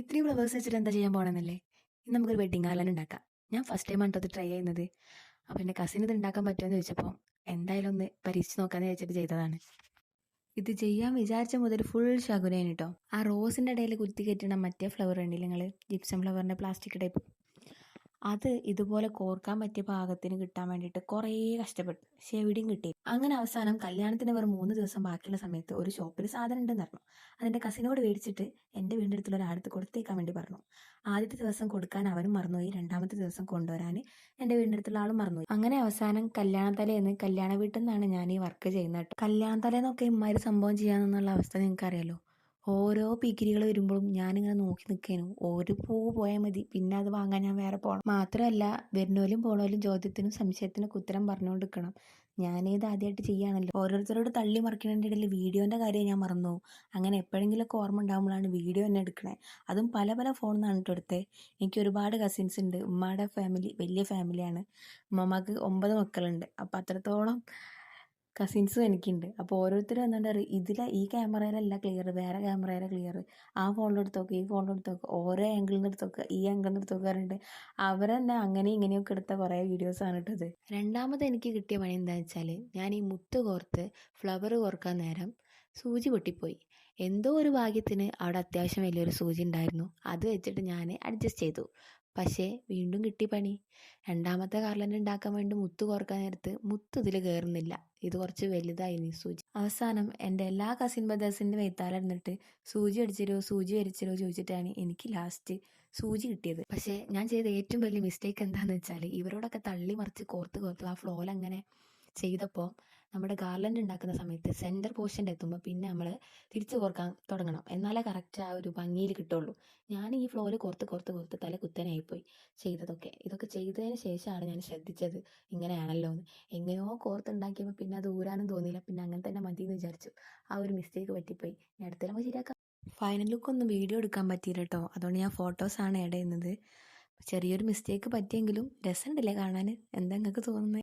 ഇത്രയും ഫ്ലവേഴ്സ് വെച്ചിട്ട് എന്താ ചെയ്യാൻ പോകണമെന്നല്ലേ ഇന്ന് നമുക്കൊരു വെഡിങ് ഗാർലൻഡ് ഉണ്ടാക്കാം. ഞാൻ ഫസ്റ്റ് ടൈം ആണ് ഇത് ട്രൈ ചെയ്യുന്നത്. അപ്പോൾ എന്റെ കസിൻ ഇത് ഉണ്ടാക്കാൻ പറ്റുമെന്ന് ചോദിച്ചപ്പോൾ എന്തായാലും ഒന്ന് പരീക്ഷിച്ച് നോക്കാമെന്ന് വെച്ചിട്ട് ചെയ്തതാണ്. ഇത് ചെയ്യാൻ വിചാരിച്ച മുതൽ ഫുൾ ശകുനയാണ് കേട്ടോ ആ റോസിന്റെ ഇടയിൽ കുത്തി കയറ്റണ മറ്റേ ഫ്ലവർ ഉണ്ടല്ലേ നിങ്ങൾ ജിപ്സം ഫ്ലവറിന്റെ പ്ലാസ്റ്റിക് ടൈപ്പ് അത് ഇതുപോലെ കോർക്കാൻ പറ്റിയ പാകത്തിന് കിട്ടാൻ വേണ്ടിയിട്ട് കുറേ കഷ്ടപ്പെട്ടു. പക്ഷെ എവിടെയും കിട്ടി അങ്ങനെ അവസാനം കല്യാണത്തിന് വെറും മൂന്ന് ദിവസം ബാക്കിയുള്ള സമയത്ത് ഒരു ഷോപ്പിൽ സാധനം ഉണ്ടെന്ന് പറഞ്ഞു. അതെന്റെ കസിനോട് മേടിച്ചിട്ട് എന്റെ വീടിന്റെ അടുത്തുള്ള കൊടുത്തേക്കാൻ വേണ്ടി പറഞ്ഞു. ആദ്യത്തെ ദിവസം കൊടുക്കാൻ അവനും മറന്നുപോയി. രണ്ടാമത്തെ ദിവസം കൊണ്ടുവരാൻ എന്റെ വീടിന്റെ അടുത്തുള്ള ആളും മറന്നുപോയി. അങ്ങനെ അവസാനം കല്യാണ തലേന്ന് കല്യാണ വീട്ടിൽ നിന്നാണ് ഞാൻ ഈ വർക്ക് ചെയ്യുന്നത് കല്യാണ തലേന്നൊക്കെ ഇമ്മാര് സംഭവം ചെയ്യാന്നുള്ള അവസ്ഥ നിങ്ങൾക്ക് അറിയാലോ ഓരോ പിഗിരികൾ വരുമ്പോഴും ഞാനിങ്ങനെ നോക്കി നിൽക്കാനും ഒരു പൂവ് പോയാൽ മതി. പിന്നെ അത് വാങ്ങാൻ ഞാൻ വേറെ പോകണം മാത്രമല്ല വരുന്നോലും പോണോലും ചോദ്യത്തിനും സംശയത്തിനൊക്കെ ഉത്തരം പറഞ്ഞുകൊണ്ട് നിൽക്കണം ഞാനിത് ആദ്യമായിട്ട് ചെയ്യാണല്ലോ. ഓരോരുത്തരോട് തള്ളി മറിക്കണതിന്റെ ഇടയിൽ വീഡിയോന്റെ കാര്യം ഞാൻ മറന്നു അങ്ങനെ എപ്പോഴെങ്കിലുമൊക്കെ ഓർമ്മ ഉണ്ടാകുമ്പോഴാണ് വീഡിയോ തന്നെ എടുക്കണേ. അതും പല പല ഫോണിൽ നിന്നാണ് കേട്ടോ എടുത്തത് എനിക്ക് ഒരുപാട് കസിൻസ് ഉണ്ട്. ഉമ്മയുടെ ഫാമിലി വലിയ ഫാമിലിയാണ് ഉമ്മമാക്ക് ഒമ്പത് മക്കളുണ്ട്. അപ്പം അത്രത്തോളം കസിൻസും എനിക്കുണ്ട്. അപ്പോൾ ഓരോരുത്തരും എന്താ പറയുക ഇതിലെ ഈ ക്യാമറയിലല്ല ക്ലിയർ വേറെ ക്യാമറയിലെ ക്ലിയർ ആ ഫോണിലെടുത്ത് നോക്കുക ഈ ഫോണിലെടുത്ത് നോക്കുക ഓരോ ആംഗിളിൽ നിന്ന് നോക്കുക ഈ ആംഗിളിൽ നിന്ന് എടുത്ത് നോക്കാറുണ്ട് അവർ തന്നെ അങ്ങനെ ഇങ്ങനെയൊക്കെ എടുത്ത കുറേ വീഡിയോസാണ് ഇട്ടത്. രണ്ടാമത് എനിക്ക് കിട്ടിയ പണി എന്താണെന്ന് വെച്ചാൽ ഞാൻ ഈ മുത്ത് കോർത്ത് ഫ്ലവർ കോർക്കാൻ നേരം സൂചി പൊട്ടിപ്പോയി. എന്തോ ഒരു ഭാഗ്യത്തിന് അവിടെ അത്യാവശ്യം വലിയൊരു സൂചി ഉണ്ടായിരുന്നു. അത് വെച്ചിട്ട് ഞാൻ അഡ്ജസ്റ്റ് ചെയ്തു. പക്ഷേ വീണ്ടും കിട്ടി പണി. രണ്ടാമത്തെ കാർലന്റ് ഉണ്ടാക്കാൻ വേണ്ടി മുത്ത് കുറയ്ക്കാൻ നേരത്ത് മുത്ത് ഇതിൽ കയറുന്നില്ല ഇത് കുറച്ച് വലുതായി നീ സൂചി. അവസാനം എന്റെ എല്ലാ കസിൻ ബ്രദേഴ്സിന്റെ വെയ്ത്താലിരുന്നിട്ട് സൂചി അടിച്ചിരോ സൂചി വരച്ചിരോ ചോദിച്ചിട്ടാണ് എനിക്ക് ലാസ്റ്റ് സൂചി കിട്ടിയത്. പക്ഷേ ഞാൻ ചെയ്ത ഏറ്റവും വലിയ മിസ്റ്റേക്ക് എന്താണെന്ന് വെച്ചാൽ ഇവരോടൊക്കെ തള്ളി മറിച്ച് കോർത്ത് കോർത്ത് ആ ഫ്ലോയിൽ അങ്ങനെ ചെയ്തപ്പോൾ നമ്മുടെ ഗാർലൻഡ് ഉണ്ടാക്കുന്ന സമയത്ത് സെന്റർ പോർഷന്റെ എത്തുമ്പോൾ പിന്നെ നമ്മൾ തിരിച്ചു കോർക്കാൻ തുടങ്ങണം. എന്നാലേ കറക്റ്റ് ആ ഒരു ഭംഗിയിൽ കിട്ടുള്ളൂ. ഞാൻ ഈ ഫ്ലോയിൽ കോർത്ത് കോർത്ത് കോർത്ത് തല കുത്തനായിപ്പോയി ചെയ്തതൊക്കെ. ഇതൊക്കെ ചെയ്തതിന് ശേഷമാണ് ഞാൻ ശ്രദ്ധിച്ചത് ഇങ്ങനെയാണല്ലോ എന്ന്. എങ്ങനെയോ കോർത്തുണ്ടാക്കിയപ്പോൾ പിന്നെ അത് ഊരാനും തോന്നിയില്ല. പിന്നെ അങ്ങനെ തന്നെ മതി എന്ന് വിചാരിച്ചു. ആ ഒരു മിസ്റ്റേക്ക് പറ്റിപ്പോയി. ഞാൻ അടുത്ത നമുക്ക് ശരിയാക്കാം. ഫൈനൽ ലുക്ക് ഒന്നും വീഡിയോ എടുക്കാൻ പറ്റിയില്ല കേട്ടോ അതുകൊണ്ട് ഞാൻ ഫോട്ടോസാണ് ആഡ് ചെയ്യുന്നത്. ചെറിയൊരു മിസ്റ്റേക്ക് പറ്റിയെങ്കിലും രസമുണ്ടല്ലേ കാണാൻ? എന്താ നിങ്ങൾക്ക് തോന്നുന്നത്